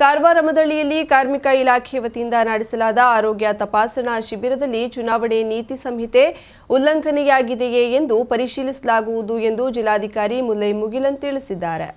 ಕಾರವಾರ ಮದಳ್ಳಿಯಲ್ಲಿ ಕಾರ್ಮಿಕ ಇಲಾಖೆ ವತಿಯಿಂದ ನಡೆಸಲಾದ ಆರೋಗ್ಯ ತಪಾಸಣಾ ಶಿಬಿರದಲ್ಲಿ ಚುನಾವಣೆ ನೀತಿ ಸಂಹಿತೆ ಉಲ್ಲಂಘನೆಯಾಗಿದೆಯೇ ಎಂದು ಪರಿಶೀಲಿಸಲಾಗುವುದು ಎಂದು ಜಿಲ್ಲಾಧಿಕಾರಿ ಮುಲ್ಲೈ ಮುಗಿಲನ್ ತಿಳಿಸಿದ್ದಾರೆ.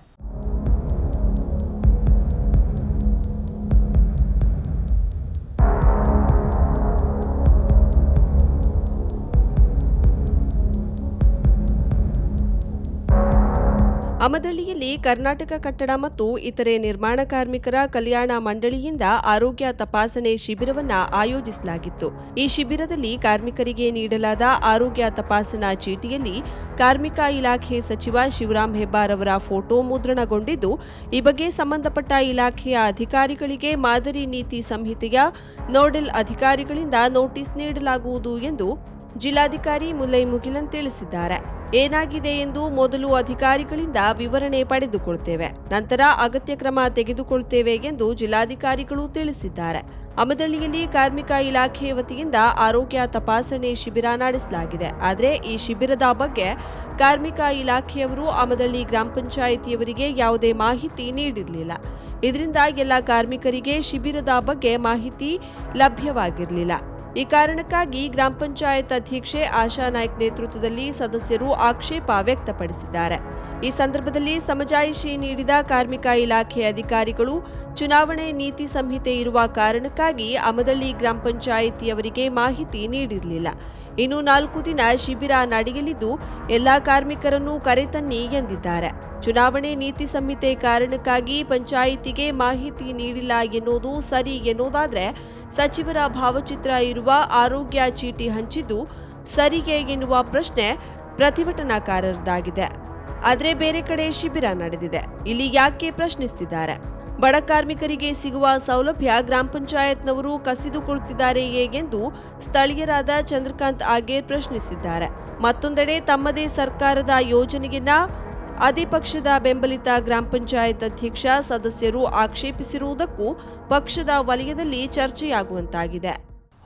ಅಮದಳ್ಳಿಯಲ್ಲಿ ಕರ್ನಾಟಕ ಕಟ್ಟಡ ಮತ್ತು ಇತರೆ ನಿರ್ಮಾಣ ಕಾರ್ಮಿಕರ ಕಲ್ಯಾಣ ಮಂಡಳಿಯಿಂದ ಆರೋಗ್ಯ ತಪಾಸಣೆ ಶಿಬಿರವನ್ನು ಆಯೋಜಿಸಲಾಗಿತ್ತು. ಈ ಶಿಬಿರದಲ್ಲಿ ಕಾರ್ಮಿಕರಿಗೆ ನೀಡಲಾದ ಆರೋಗ್ಯ ತಪಾಸಣಾ ಚೀಟಿಯಲ್ಲಿ ಕಾರ್ಮಿಕ ಇಲಾಖೆ ಸಚಿವ ಶಿವರಾಂ ಹೆಬ್ಬಾರ್ ಅವರ ಫೋಟೋ ಮುದ್ರಣಗೊಂಡಿದ್ದು, ಈ ಬಗ್ಗೆ ಸಂಬಂಧಪಟ್ಟ ಇಲಾಖೆಯ ಅಧಿಕಾರಿಗಳಿಗೆ ಮಾದರಿ ನೀತಿ ಸಂಹಿತೆಯ ನೋಡೆಲ್ ಅಧಿಕಾರಿಗಳಿಂದ ನೋಟಿಸ್ ನೀಡಲಾಗುವುದು ಎಂದು ಜಿಲ್ಲಾಧಿಕಾರಿ ಮುಲ್ಲೈ ಮುಗಿಲನ್ ತಿಳಿಸಿದ್ದಾರೆ. ಏನಾಗಿದೆ ಎಂದು ಮೊದಲು ಅಧಿಕಾರಿಗಳಿಂದ ವಿವರಣೆ ಪಡೆದುಕೊಳ್ತೇವೆ. ನಂತರ ಅಗತ್ಯ ಕ್ರಮ ತೆಗೆದುಕೊಳ್ತೇವೆ ಎಂದು ಜಿಲ್ಲಾಧಿಕಾರಿಗಳು ತಿಳಿಸಿದ್ದಾರೆ. ಅಮದಳ್ಳಿಯಲ್ಲಿ ಕಾರ್ಮಿಕ ಇಲಾಖೆ ವತಿಯಿಂದ ಆರೋಗ್ಯ ತಪಾಸಣೆ ಶಿಬಿರ ನಡೆಸಲಾಗಿದೆ. ಆದರೆ ಈ ಶಿಬಿರದ ಬಗ್ಗೆ ಕಾರ್ಮಿಕ ಇಲಾಖೆಯವರು ಅಮದಳ್ಳಿ ಗ್ರಾಮ ಪಂಚಾಯಿತಿಯವರಿಗೆ ಯಾವುದೇ ಮಾಹಿತಿ ನೀಡಿರಲಿಲ್ಲ. ಇದರಿಂದ ಎಲ್ಲ ಕಾರ್ಮಿಕರಿಗೆ ಶಿಬಿರದ ಬಗ್ಗೆ ಮಾಹಿತಿ ಲಭ್ಯವಾಗಿರಲಿಲ್ಲ. ಈ ಕಾರಣಕ್ಕಾಗಿ ಗ್ರಾಮ ಪಂಚಾಯತ್ ಅಧ್ಯಕ್ಷೆ ಆಶಾ ನಾಯ್ಕ್ ನೇತೃತ್ವದಲ್ಲಿ ಸದಸ್ಯರು ಆಕ್ಷೇಪ ವ್ಯಕ್ತಪಡಿಸಿದ್ದಾರೆ. ಈ ಸಂದರ್ಭದಲ್ಲಿ ಸಮಜಾಯಿಷಿ ನೀಡಿದ ಕಾರ್ಮಿಕ ಇಲಾಖೆ ಅಧಿಕಾರಿಗಳು ಚುನಾವಣೆ ನೀತಿ ಸಂಹಿತೆ ಇರುವ ಕಾರಣಕ್ಕಾಗಿ ಅಮದಳ್ಳಿ ಗ್ರಾಮ ಪಂಚಾಯಿತಿಯವರಿಗೆ ಮಾಹಿತಿ ನೀಡಿರಲಿಲ್ಲ. ಇನ್ನು ನಾಲ್ಕು ದಿನ ಶಿಬಿರ ನಡೆಯಲಿದ್ದು ಎಲ್ಲಾ ಕಾರ್ಮಿಕರನ್ನು ಕರೆತನ್ನಿ ಎಂದಿದ್ದಾರೆ. ಚುನಾವಣೆ ನೀತಿ ಸಂಹಿತೆ ಕಾರಣಕ್ಕಾಗಿ ಪಂಚಾಯಿತಿಗೆ ಮಾಹಿತಿ ನೀಡಿಲ್ಲ ಎನ್ನುವುದು ಸರಿ ಎನ್ನುವುದಾದ್ರೆ ಸಚಿವರ ಭಾವಚಿತ್ರ ಇರುವ ಆರೋಗ್ಯ ಚೀಟಿ ಹಂಚಿದ್ದು, ಸರಿಗೆ ಎನ್ನುವ ಪ್ರಶ್ನೆ ಪ್ರತಿಭಟನಾಕಾರರದ್ದಾಗಿದೆ ಆದರೆ ಬೇರೆ ಕಡೆ ಶಿಬಿರ ನಡೆದಿದೆ. ಇಲ್ಲಿ ಯಾಕೆ ಪ್ರಶ್ನಿಸುತ್ತಿದ್ದಾರೆ ಬಡ ಕಾರ್ಮಿಕರಿಗೆ ಸಿಗುವ ಸೌಲಭ್ಯ ಗ್ರಾಮ ಪಂಚಾಯತ್ನವರು ಕಸಿದುಕೊಳ್ಳುತ್ತಿದ್ದಾರೆಯೇ ಎಂದು ಸ್ಥಳೀಯರಾದ ಚಂದ್ರಕಾಂತ್ ಆಗೇರ್ ಪ್ರಶ್ನಿಸಿದ್ದಾರೆ. ಮತ್ತೊಂದೆಡೆ ತಮ್ಮದೇ ಸರ್ಕಾರದ ಯೋಜನೆಯನ್ನ ಅದೇ ಪಕ್ಷದ ಬೆಂಬಲಿತ ಗ್ರಾಮ ಪಂಚಾಯತ್ ಅಧ್ಯಕ್ಷ ಸದಸ್ಯರು ಆಕ್ಷೇಪಿಸಿರುವುದಕ್ಕೂ ಪಕ್ಷದ ವಲಯದಲ್ಲಿ ಚರ್ಚೆಯಾಗುವಂತಾಗಿದೆ.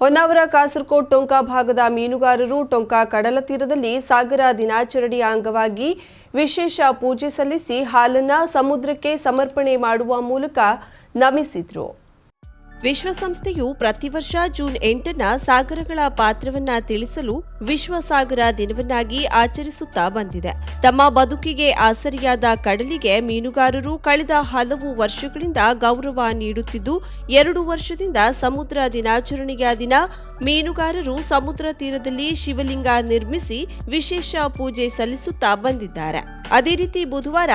ಹೊನ್ನಾವರ ಕಾಸರಕೋಟ್ ಟೊಂಕಾ ಭಾಗದ ಮೀನುಗಾರರು ಟೊಂಕಾ ಕಡಲ ತೀರದಲ್ಲಿ ಸಾಗರ ದಿನಾಚರಣೆಯ ಅಂಗವಾಗಿ ವಿಶೇಷ ಪೂಜೆ ಸಲ್ಲಿಸಿ ಹಾಲನ್ನ ಸಮುದ್ರಕ್ಕೆ ಸಮರ್ಪಣೆ ಮಾಡುವ ಮೂಲಕ ನಮಿಸಿದ್ರು. ವಿಶ್ವಸಂಸ್ಥೆಯು ಪ್ರತಿ ವರ್ಷ ಜೂನ್ ಎಂಟನ್ನ ಸಾಗರಗಳ ಪಾತ್ರವನ್ನ ತಿಳಿಸಲು ವಿಶ್ವಸಾಗರ ದಿನವನ್ನಾಗಿ ಆಚರಿಸುತ್ತಾ ಬಂದಿದೆ. ತಮ್ಮ ಬದುಕಿಗೆ ಆಸರಿಯಾದ ಕಡಲಿಗೆ ಮೀನುಗಾರರು ಕಳೆದ ಹಲವು ವರ್ಷಗಳಿಂದ ಗೌರವ ನೀಡುತ್ತಿದ್ದು, ಎರಡು ವರ್ಷದಿಂದ ಸಮುದ್ರ ದಿನಾಚರಣೆಯ ದಿನ ಮೀನುಗಾರರು ಸಮುದ್ರ ತೀರದಲ್ಲಿ ಶಿವಲಿಂಗ ನಿರ್ಮಿಸಿ ವಿಶೇಷ ಪೂಜೆ ಸಲ್ಲಿಸುತ್ತಾ ಬಂದಿದ್ದಾರೆ. ಅದೇ ರೀತಿ ಬುಧವಾರ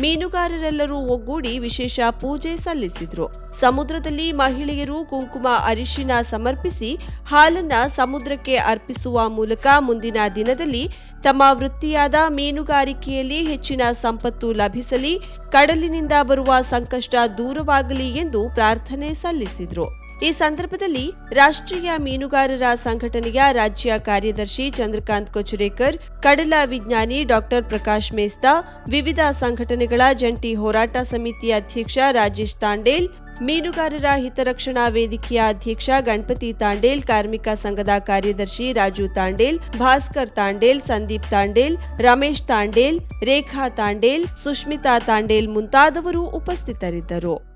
ಮೀನುಗಾರರೆಲ್ಲರೂ ಒಗ್ಗೂಡಿ ವಿಶೇಷ ಪೂಜೆ ಸಲ್ಲಿಸಿದ್ರು. ಸಮುದ್ರದಲ್ಲಿ ಮಹಿಳೆಯರು ಕುಂಕುಮ ಅರಿಶಿನ ಸಮರ್ಪಿಸಿ ಹಾಲನ್ನ ಸಮುದ್ರಕ್ಕೆ ಅರ್ಪಿಸುವ ಮೂಲಕ ಮುಂದಿನ ದಿನದಲ್ಲಿ ತಮ್ಮ ವೃತ್ತಿಯಾದ ಮೀನುಗಾರಿಕೆಯಲ್ಲಿ ಹೆಚ್ಚಿನ ಸಂಪತ್ತು ಲಭಿಸಲಿ, ಕಡಲಿನಿಂದ ಬರುವ ಸಂಕಷ್ಟ ದೂರವಾಗಲಿ ಎಂದು ಪ್ರಾರ್ಥನೆ ಸಲ್ಲಿಸಿದ್ರು. ಈ ಸಂದರ್ಭದಲ್ಲಿ ರಾಷ್ಟ್ರೀಯ ಮೀನುಗಾರರ ಸಂಘಟನೆಯ ರಾಜ್ಯ ಕಾರ್ಯದರ್ಶಿ ಚಂದ್ರಕಾಂತ್ ಕೊಚುರೇಕರ್, ಕಡಲ ವಿಜ್ಞಾನಿ ಡಾಕ್ಟರ್ ಪ್ರಕಾಶ್ ಮೇಸ್ತಾ, ವಿವಿಧ ಸಂಘಟನೆಗಳ ಜಂಟಿ ಹೋರಾಟ ಸಮಿತಿ ಅಧ್ಯಕ್ಷ ರಾಜೇಶ್ ತಾಂಡೇಲ್, ಮೀನುಗಾರರ ಹಿತರಕ್ಷಣಾ ವೇದಿಕೆಯ ಅಧ್ಯಕ್ಷ ಗಣಪತಿ ತಾಂಡೇಲ್, ಕಾರ್ಮಿಕ ಸಂಘದ ಕಾರ್ಯದರ್ಶಿ ರಾಜು ತಾಂಡೇಲ್, ಭಾಸ್ಕರ್ ತಾಂಡೇಲ್, ಸಂದೀಪ್ ತಾಂಡೇಲ್, ರಮೇಶ್ ತಾಂಡೇಲ್, ರೇಖಾ ತಾಂಡೇಲ್, ಸುಷ್ಮಿತಾ ತಾಂಡೇಲ್ ಮುಂತಾದವರು ಉಪಸ್ಥಿತರಿದ್ದರು.